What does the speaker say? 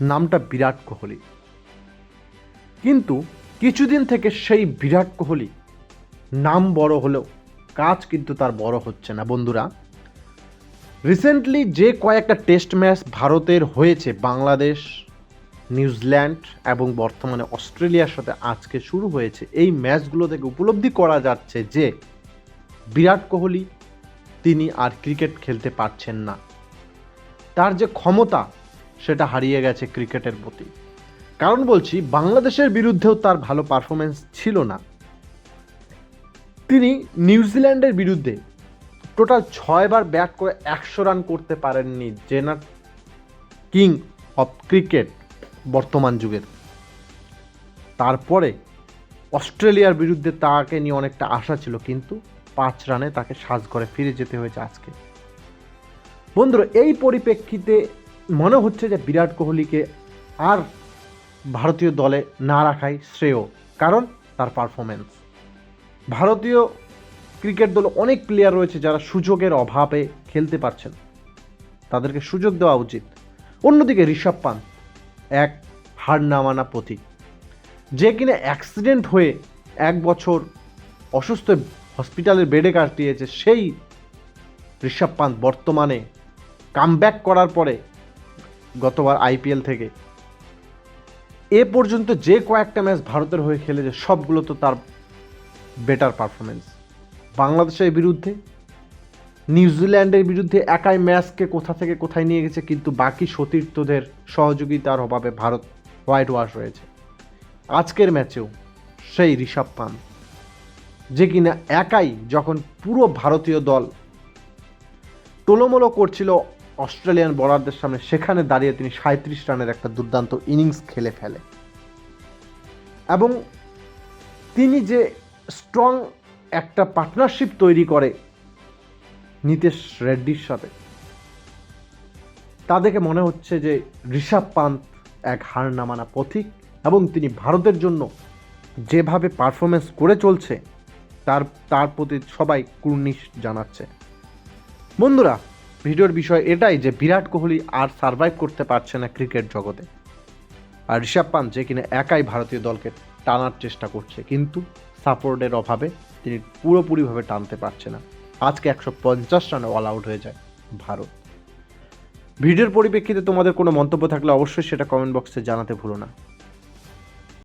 নামটা বিরাট কোহলি। কিন্তু কিছুদিন থেকে সেই বিরাট কোহলি নাম বড় হলেও, কাজ কিন্তু তার বড় হচ্ছে না। বন্ধুরা রিসেন্টলি যে কয়েকটা টেস্ট ম্যাচ ভারতের হয়েছে, বাংলাদেশ, নিউজিল্যান্ড এবং বর্তমানে অস্ট্রেলিয়ার সাথে আজকে শুরু হয়েছে, এই ম্যাচগুলো থেকে উপলব্ধি করা যাচ্ছে যে, বিরাট কোহলি তিনি আর ক্রিকেট খেলতে পারছেন না। তার যে ক্ষমতা সেটা হারিয়ে গেছে ক্রিকেটের প্রতি। কারণ বলছি, বাংলাদেশের বিরুদ্ধেও তার ভালো পারফরমেন্স ছিল না। তিনি নিউজিল্যান্ডের বিরুদ্ধে টোটাল ছয়বার ব্যাট করে একশো রান করতে পারেননি জেনার কিং অফ ক্রিকেট বর্তমান যুগের। তারপরে অস্ট্রেলিয়ার বিরুদ্ধে তাকে নিয়ে অনেকটা আশা ছিল, কিন্তু পাঁচ রানে তাকে সাজ করে ফিরে যেতে হয়েছে আজকে। বন্ধুরা, এই পরিপ্রেক্ষিতে মনে হচ্ছে যে বিরাট কোহলিকে আর ভারতীয় দলে না রাখাই শ্রেয়, কারণ তার পারফরমেন্স ভারতীয় ক্রিকেট দলে অনেক প্লেয়ার রয়েছে যারা সুযোগের অভাবে খেলতে পারছেন। তাদেরকে সুযোগ দেওয়া উচিত। অন্যদিকে ঋষভ পান্ত এক হার না মানা প্রতীক যে কিনা অ্যাক্সিডেন্ট হয়ে এক বছর অসুস্থ হসপিটালের বেডে কাটিয়েছে, সেই ঋষভ পান্ত বর্তমানে কামব্যাক করার পরে গতবার আইপিএল থেকে। এ পর্যন্ত যে কয়েকটা ম্যাচ ভারতের হয়ে খেলেছে, সবগুলো তো তার বেটার পারফরমেন্স বাংলাদেশের বিরুদ্ধে, নিউজিল্যান্ডের বিরুদ্ধে একাই ম্যাচকে কোথা থেকে কোথায় নিয়ে গেছে, কিন্তু বাকি সতীর্থদের সহযোগিতার অভাবে ভারত হোয়াইট ওয়াশ হয়েছে। আজকের ম্যাচেও সেই ঋষভ পান্ত, যে কিনা একাই যখন পুরো ভারতীয় দল টোলোমোলো করছিল অস্ট্রেলিয়ান বলারদের সামনে সেখানে দাঁড়িয়ে তিনি সাঁত্রিশ রানের একটা দুর্দান্ত ইনিংস খেলে ফেলে। এবং তিনি যে স্ট্রং একটা পার্টনারশিপ তৈরি করে নিতেশ রেড্ডির সাথে, তা দেখে মনে হচ্ছে যে ঋষভ পান্ত এক হার নামানা পথিক এবং তিনি ভারতের জন্য যেভাবে পারফরমেন্স করে চলছে, তার তার প্রতি সবাই কুর্নিশ জানাচ্ছে। বন্ধুরা ভিডিওর বিষয় এটাই যে বিরাট কোহলি আর সার্ভাইভ করতে পারছে না ক্রিকেট জগতে। আর ঋষভ পান্ত যে কিনা একাই ভারতীয় দলকে টানার চেষ্টা করছে, কিন্তু সাপোর্টের অভাবে তিনি পুরোপুরিভাবে টানতে পারছে না। আজকে একশো পঞ্চাশ রানে অল আউট হয়ে যায় ভারত। ভিডিওর পরিপ্রেক্ষিতে তোমাদের কোনো মন্তব্য থাকলে অবশ্যই সেটা কমেন্ট বক্সে জানাতে ভুলো না।